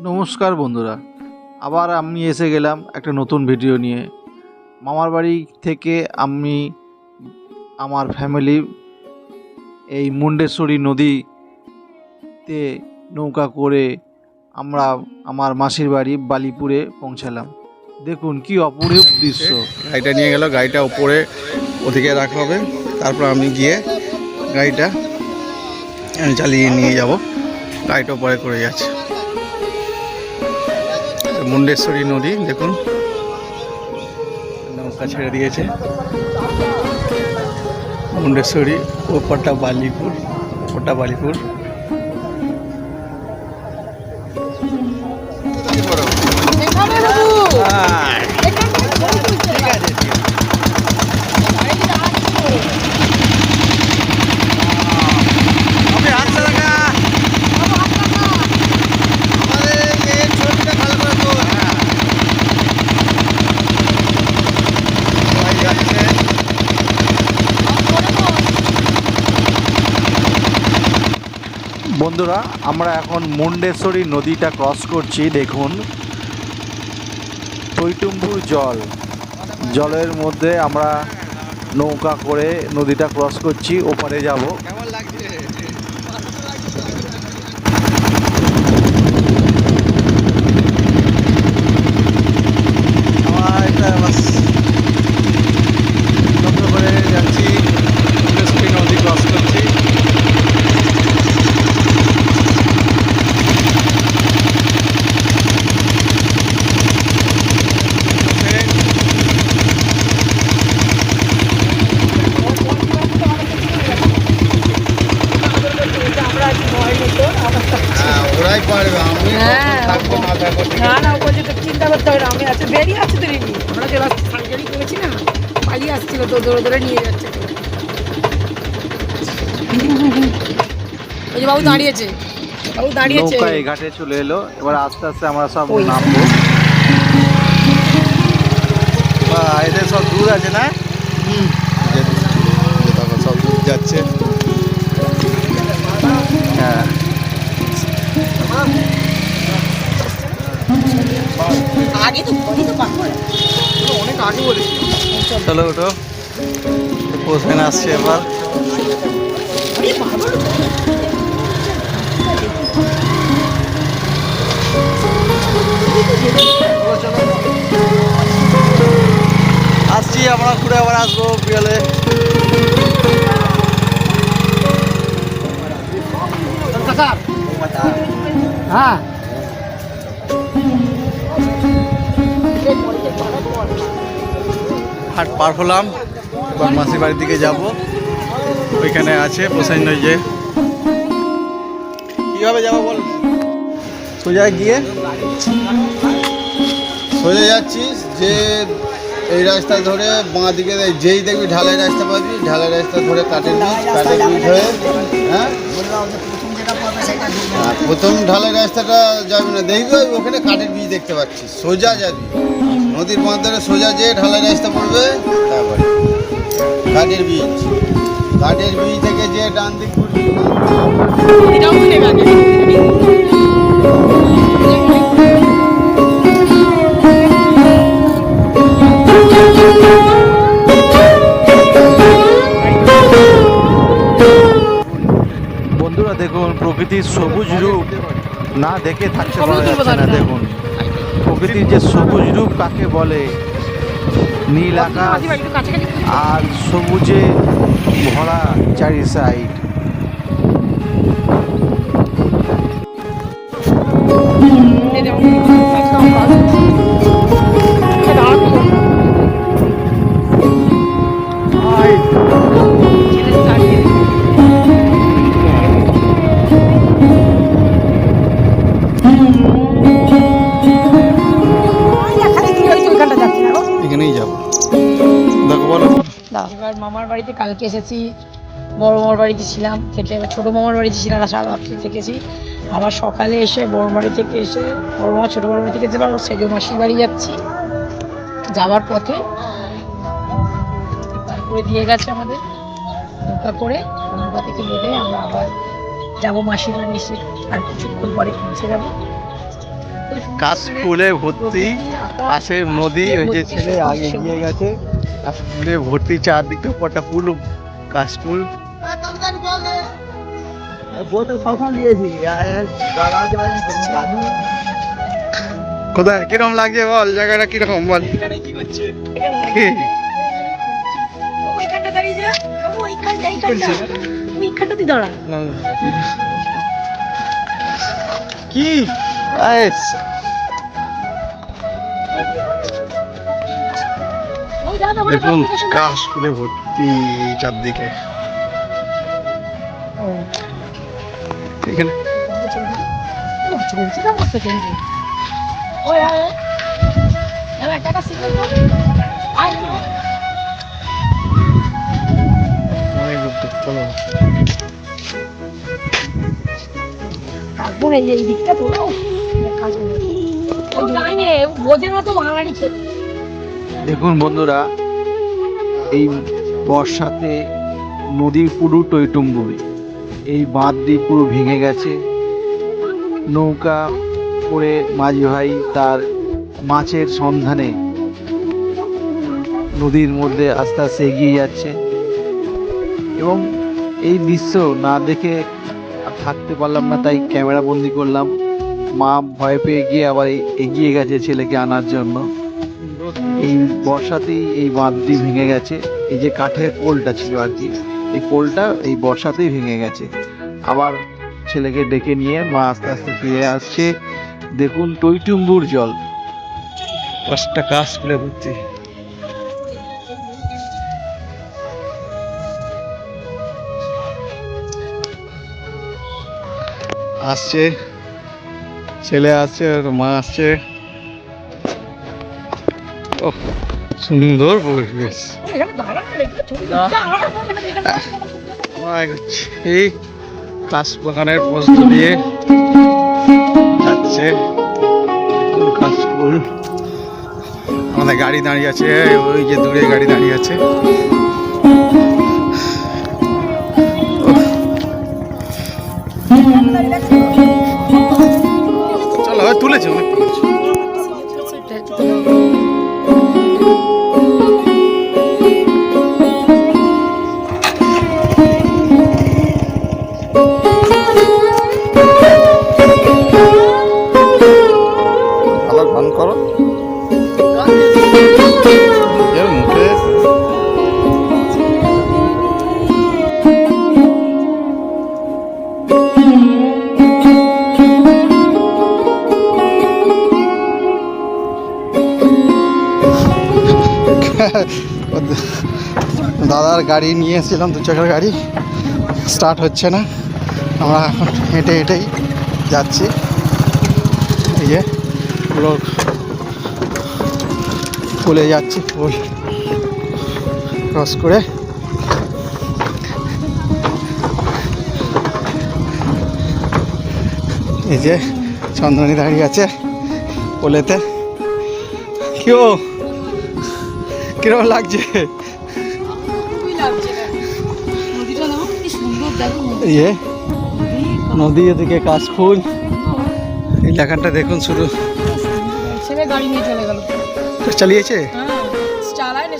নমস্কার বন্ধুরা। আবার আমি এসে গেলাম একটা নতুন ভিডিও নিয়ে। মামার বাড়ি থেকে আমি, আমার ফ্যামিলি এই মুন্ডেশ্বরী নদীতে নৌকা করে আমরা, আমার মাসির বাড়ি বালিপুরে পৌঁছালাম। দেখুন কি অপরূপ দৃশ্য। গাড়িটা নিয়ে গেল, গাড়িটা উপরে, ওদিকে রাখা হবে। তারপর আমি গিয়ে গাড়িটা চালিয়ে নিয়ে যাব। গাড়িটা উপরে করে যাচ্ছে। মুন্ডেশ্বরী নদী দেখুন। নৌকা ছেড়ে দিয়েছে। মুন্ডেশ্বরী ওপরটা বালিপুর ওপরটা বালিপুর। বন্ধুরা, আমরা এখন মুন্ডেশ্বরী নদীটা ক্রস করছি, দেখুন। টৈটুম্বুর জল। জলের মধ্যে আমরা নৌকা করে নদীটা ক্রস করছি, ওপারে যাব কেমন লাগছে আমার এটা বাস যত্ন করে যাচ্ছি মুন্ডেশ্বরী নদী ক্রস করছি হ্যাঁ ওরাই পারবে আমি হ্যাঁ। থাকব না থাকব না না ও বলছে তো চিন্তা করতে হবে না আমি আছি বেরিয়ে আছি তো রেডি আমরা যে সার্জারি করেছি না পালিয়ে আসছিল তো ধরে ধরে নিয়ে যাচ্ছে। ওই যে বাবু দাঁড়িয়েছে। বাবু দাঁড়িয়েছে। নৌকা এই ঘাটে চলে এলো এবার আস্তে আস্তে আমরা সব। নামবো। বা এদের সব দূর আছে না? দেখো সব দূর যাচ্ছে। আগে তো বলি তো পাবো অনেক আগে বলেছি। চলো ওঠো। পোষেন আসছে এবার। আসছি আমরা ঘুরে আবার আসব বিকালে হ্যাঁ। হাট পার হলাম, এবার মাসির বাড়ির দিকে যাব। ওইখানে আছে নয় যে। কীভাবে যাব বল? সোজা গিয়ে সোজা যাচ্ছিস, যে এই রাস্তা ধরে বাঁ দিকে যেই দেখবি ঢালাই রাস্তা পাবি, ঢালাই রাস্তা ধরে কাঠের বীজ কাঠের বীজ হয়ে হ্যাঁ? প্রথম ঢালাই রাস্তাটা যাবি না, দেখবি ওখানে কাঠের বীজ দেখতে পাচ্ছিস, সোজা যাবি। নদীর বাঁধ ধরে সোজা যেয়ে ঢালাই রাস্তা পড়বে তারপরে কাঠের বীজ কাঠের বীজ থেকে যে ডান দিক বন্ধুরা দেখুন প্রকৃতির সবুজ রূপ না দেখে থাকতে পারা যাচ্ছে না। দেখুন। প্রকৃতির যে সবুজ রূপ কাকে বলে? নীল আকাশ আর সবুজে ভরা চারি সাইড এবার মামার বাড়িতে কালকে এসেছি, বড় মামার বাড়িতে ছিলাম থেকে এবার ছোটো মামার বাড়িতে ছিলাম আর সারা রাত্রি থেকেছি। আবার সকালে এসে বড় বাড়ি থেকে এসে, বড় মামা ছোটো বড় বাড়ি থেকে এসে আবার সেজো মাসির বাড়ি যাচ্ছি। যাওয়ার পথে তারপরে দিয়ে গেছে আমাদের। নৌকা করে নৌকা থেকে নেমে আমরা আবার যাব মাসির বাড়ি এসে, আর কিছুক্ষণ পরে পৌঁছে যাব। কাশ ফুলে ভর্তি পাশে নদী, ওই যে ছেলে আগে গিয়ে গেছে ফুলে ভর্তি, চারদিকে পটা পুরো কাশ ফুল। কোথায়? কীরকম লাগছে বল? জায়গাটা কীরকম বল? কি? দেখুন। কাশ ফুলে ভর্তি চারদিকে এখানে। অনেক চলো এই দিকটা তোলো দেখুন বন্ধুরা, এই বর্ষাতে নদীর পুরো টইটুম্বুরি এই বাঁধটি পুরো ভেঙে গেছে। নৌকা করে মাঝি ভাই তার মাছের সন্ধানে নদীর মধ্যে আস্তে আস্তে এগিয়ে যাচ্ছে। এবং এই দৃশ্য না দেখে থাকতে পারলাম না, তাই ক্যামেরা বন্দি করলাম। মা ভয় পেয়ে গিয়ে আবার এগিয়ে গেছে ছেলেকে আনার জন্য। এই বর্ষাতেই এই বাঁধটি ভেঙে গেছে। এই যে কাঠের পোলটা ছিল আর কি এই পোলটা এই বর্ষাতেই ভেঙে গেছে। আবার ছেলেকে ডেকে নিয়ে মা আস্তে আস্তে ফিরে আসছে। দেখুন টইটুম্বুর জল। পাঁচটা কাশ ফুলে ভর্তি। আসছে। ছেলে আসছে আর মা আসছে ও সুন্দর পরিবেশ। এই কাশ বাগানের পোস্ত দিয়ে যাচ্ছে। আমাদের গাড়ি দাঁড়িয়ে আছে, ওই যে দূরে গাড়ি দাঁড়িয়ে আছে। তুলেছে অনেক তুলেছে। দাদার গাড়ি নিয়ে এসেছিলাম দু চাকার গাড়ি। স্টার্ট হচ্ছে না। আমরা এখন হেঁটে হেঁটেই যাচ্ছি। এই যে, পুরো ফুলে যাচ্ছি ফুল ক্রস করে। এই যে, চন্দনী দাঁড়িয়ে আছে পোলেতে। কেউ কীরকম লাগছে? দেখো নদী। এদিকে কাশফুল। এই লেখানটা দেখুন শুরু ছেলে গাড়ি নিয়ে চলে গেল। চালিয়েছে? হ্যাঁ চালায় না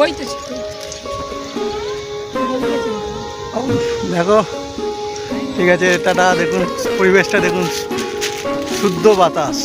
ওই তো দেখো ঠিক আছে টাটা দেখুন পরিবেশটা দেখুন শুদ্ধ বাতাস।